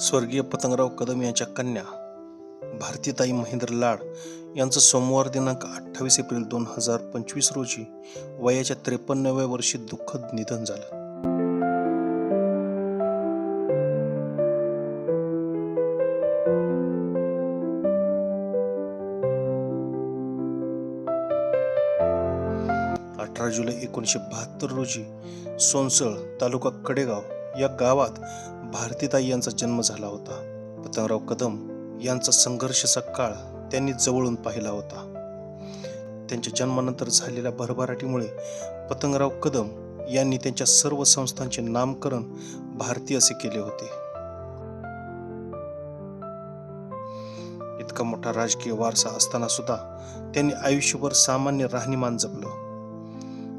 स्वर्गीय पतंगराव कदम यांच्या कन्या भारतीताई महेंद्र लाड यांचं सोमवार दिनांक अठ्ठावीस एप्रिल दोन हजार पंचवीस रोजी वयाच्या त्रेपन्नव्या वर्षी दुःखद निधन झालं. अठरा जुलै एकोणीसशे बहात्तर रोजी सोनसळ तालुका कडेगाव या गावात भारतीताई यांचा जन्म झाला होता. पतंगराव कदम यांचा संघर्षाचा काळ त्यांनी जवळून पाहिला होता. त्यांच्या जन्मानंतर झालेल्या भरभराटीमुळे पतंगराव कदम यांनी त्यांच्या सर्व संस्थांचे नामकरण भारती असे केले होते. इतका मोठा राजकीय वारसा असताना सुद्धा त्यांनी आयुष्यभर सामान्य राहणीमान जपलं.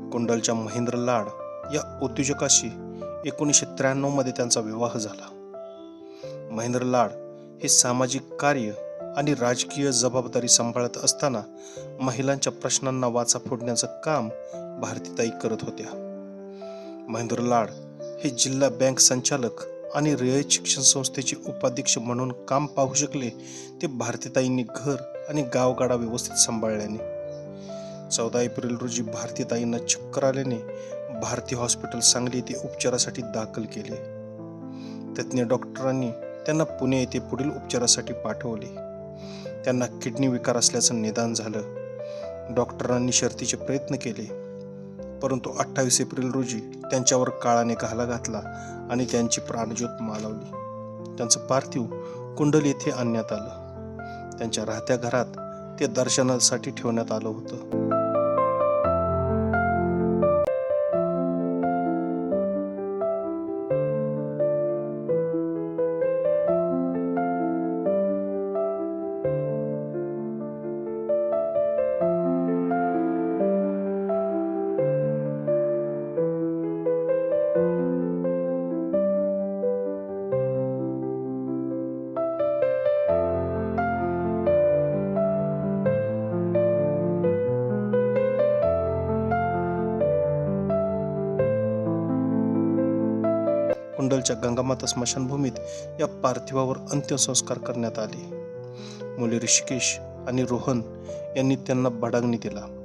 कुंडलच्या महेंद्र लाड या उद्योजकाशी एकोणीसशे त्र्याण्णवमध्ये त्यांचा विवाह झाला. महेंद्र लाड हे सामाजिक कार्य आणि राजकीय जबाबदारी सांभाळत असताना महिलांच्या प्रश्नांना वाचा फोडण्याचं काम भारतीताई करत होत्या. महेंद्र लाड हे जिल्हा बँक संचालक आणि रयत शिक्षण संस्थेचे उपाध्यक्ष म्हणून काम पाहू शकले ते भारतीताईंनी घर आणि गावगाडा व्यवस्थित सांभाळल्याने. चौदा एप्रिल रोजी भारतीताईंना चक्कर आल्याने भारती हॉस्पिटल सांगली येथे उपचारासाठी दाखल केले. तज्ज्ञ डॉक्टरांनी त्यांना पुणे येथे पुढील उपचारासाठी पाठवले. त्यांना किडनी विकार असल्याचं निदान झालं. डॉक्टरांनी शर्तीचे प्रयत्न केले. परंतु अठ्ठावीस एप्रिल रोजी त्यांच्यावर काळाने घाला घातला आणि त्यांची प्राणज्योत मालवली. त्यांचं पार्थिव कुंडल येथे आणण्यात आलं. त्यांच्या राहत्या घरात ते दर्शनासाठी ठेवण्यात आलं होतं. कुंडलच्या गंगामाता स्मशानभूमीत या पार्थिवावर अंत्यसंस्कार करण्यात आले. मुले ऋषिकेश आणि रोहन यांनी त्यांना बडागणी दिला.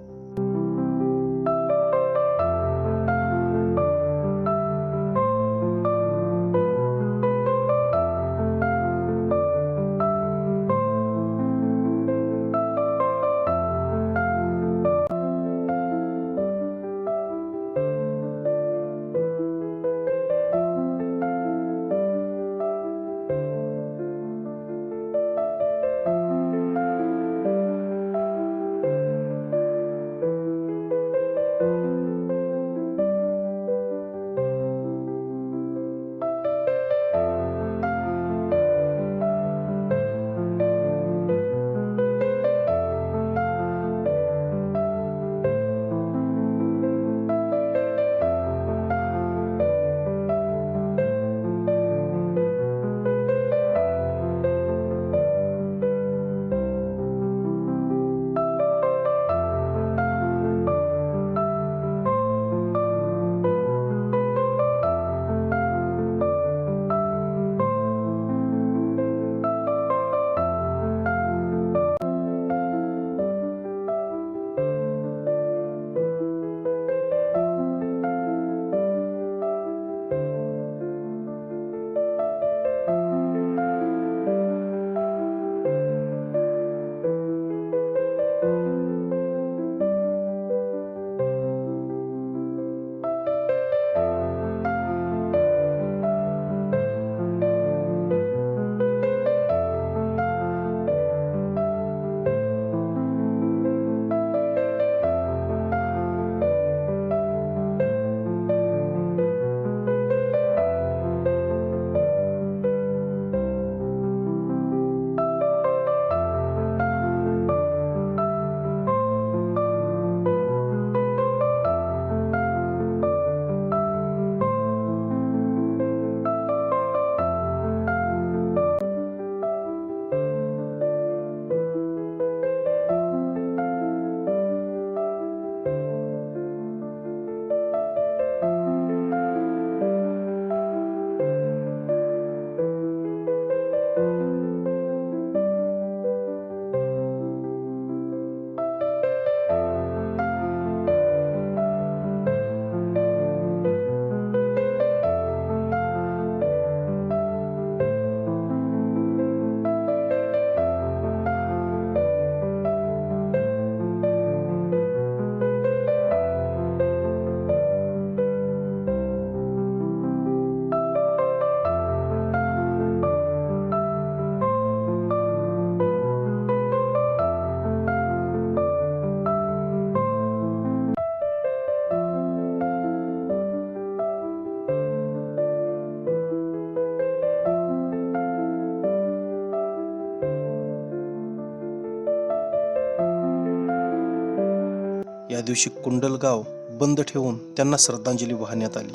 या दिवशी कुंडलगाव बंद ठेवून त्यांना श्रद्धांजली वाहण्यात आली.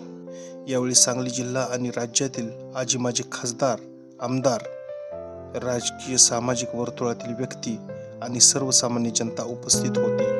यावेळी सांगली जिल्हा आणि राज्यातील आजी माजी खासदार आमदार राजकीय सामाजिक वर्तुळातील व्यक्ती आणि सर्वसामान्य जनता उपस्थित होती.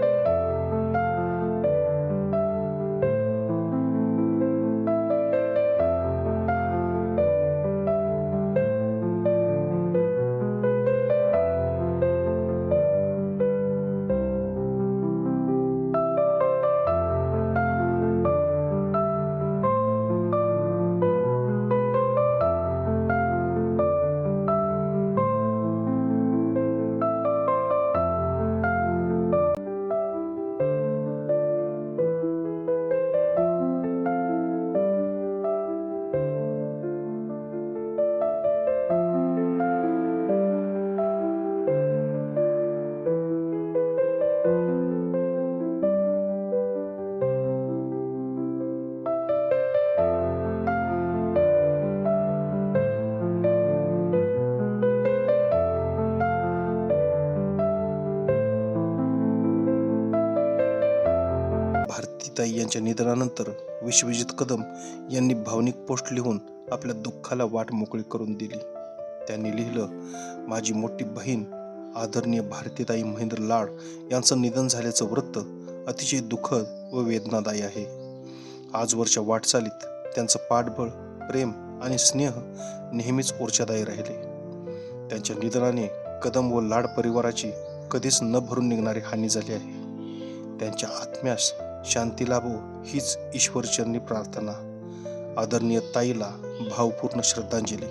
भारतीताई यांच्या निधनानंतर विश्वजित कदम यांनी भावनिक पोस्ट लिहून आपल्या दुःखाला वाट मोकळी करून दिली. त्यांनी लिहिलं माझी मोठी बहीण आदरणीय भारतीताई महेंद्र लाड यांचं निधन झाल्याचं वृत्त अतिशय दुःखद व वेदनादायी आहे. आजवरच्या वाटचालीत त्यांचं पाठबळ प्रेम आणि स्नेह नेहमीच ऊर्जादायी राहिले. त्यांच्या निधनाने कदम व लाड परिवाराची कधीच न भरून निघणारी हानी झाली आहे. त्यांच्या आत्म्यास शांती लाभो हीच ईश्वरचरणी प्रार्थना. आदरणीय ताईला भावपूर्ण श्रद्धांजली.